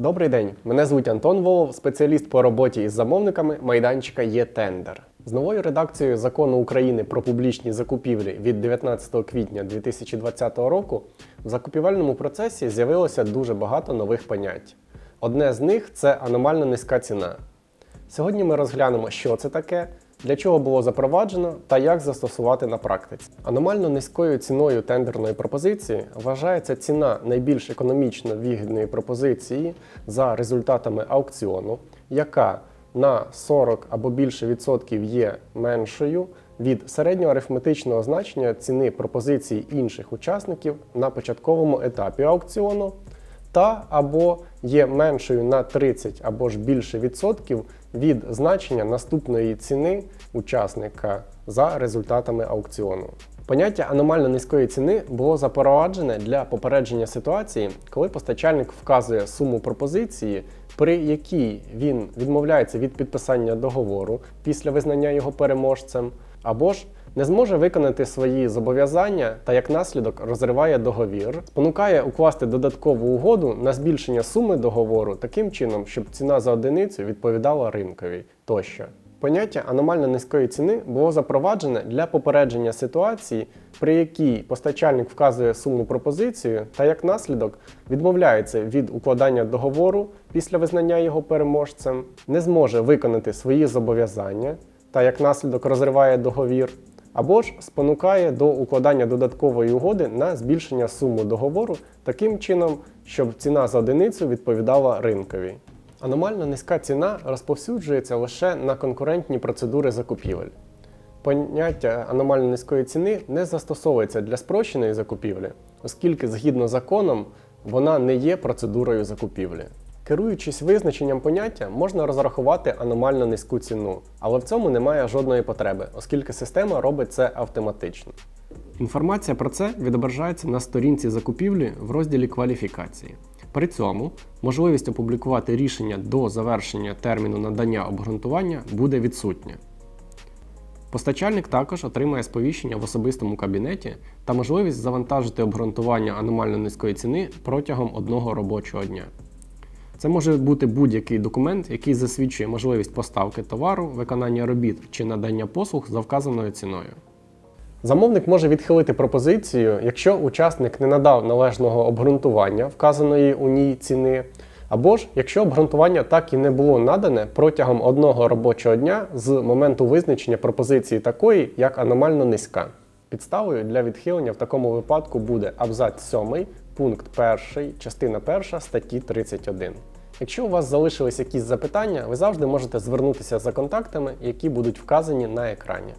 Добрий день, мене звуть Антон Волов, спеціаліст по роботі із замовниками майданчика «Є-тендер». З новою редакцією закону України про публічні закупівлі від 19 квітня 2020 року в закупівельному процесі з'явилося дуже багато нових понять. Одне з них це аномально низька ціна. Сьогодні ми розглянемо, що це таке, для чого було запроваджено та як застосувати на практиці. Аномально низькою ціною тендерної пропозиції вважається ціна найбільш економічно вигідної пропозиції за результатами аукціону, яка на 40 або більше відсотків є меншою від середнього арифметичного значення ціни пропозицій інших учасників на початковому етапі аукціону та або є меншою на 30 або ж більше відсотків від значення наступної ціни учасника за результатами аукціону. Поняття аномально низької ціни було запроваджене для попередження ситуації, коли постачальник вказує суму пропозиції, при якій він відмовляється від підписання договору після визнання його переможцем, або ж не зможе виконати свої зобов'язання та як наслідок розриває договір, спонукає укласти додаткову угоду на збільшення суми договору таким чином, щоб ціна за одиницю відповідала ринковій тощо. Поняття аномально низької ціни було запроваджене для попередження ситуації, при якій постачальник вказує суму пропозицію та як наслідок відмовляється від укладання договору після визнання його переможцем, не зможе виконати свої зобов'язання та як наслідок розриває договір, або ж спонукає до укладання додаткової угоди на збільшення суми договору таким чином, щоб ціна за одиницю відповідала ринковій. Аномально низька ціна розповсюджується лише на конкурентні процедури закупівель. Поняття аномально низької ціни не застосовується для спрощеної закупівлі, оскільки згідно законом вона не є процедурою закупівлі. Керуючись визначенням поняття, можна розрахувати аномально низьку ціну, але в цьому немає жодної потреби, оскільки система робить це автоматично. Інформація про це відображається на сторінці закупівлі в розділі кваліфікації. При цьому можливість опублікувати рішення до завершення терміну надання обґрунтування буде відсутня. Постачальник також отримає сповіщення в особистому кабінеті та можливість завантажити обґрунтування аномально низької ціни протягом одного робочого дня. Це може бути будь-який документ, який засвідчує можливість поставки товару, виконання робіт чи надання послуг за вказаною ціною. Замовник може відхилити пропозицію, якщо учасник не надав належного обґрунтування вказаної у ній ціни, або ж якщо обґрунтування так і не було надане протягом одного робочого дня з моменту визначення пропозиції такої, як аномально низька. Підставою для відхилення в такому випадку буде абзац 7, пункт 1, частина 1 статті 31. Якщо у вас залишились якісь запитання, ви завжди можете звернутися за контактами, які будуть вказані на екрані.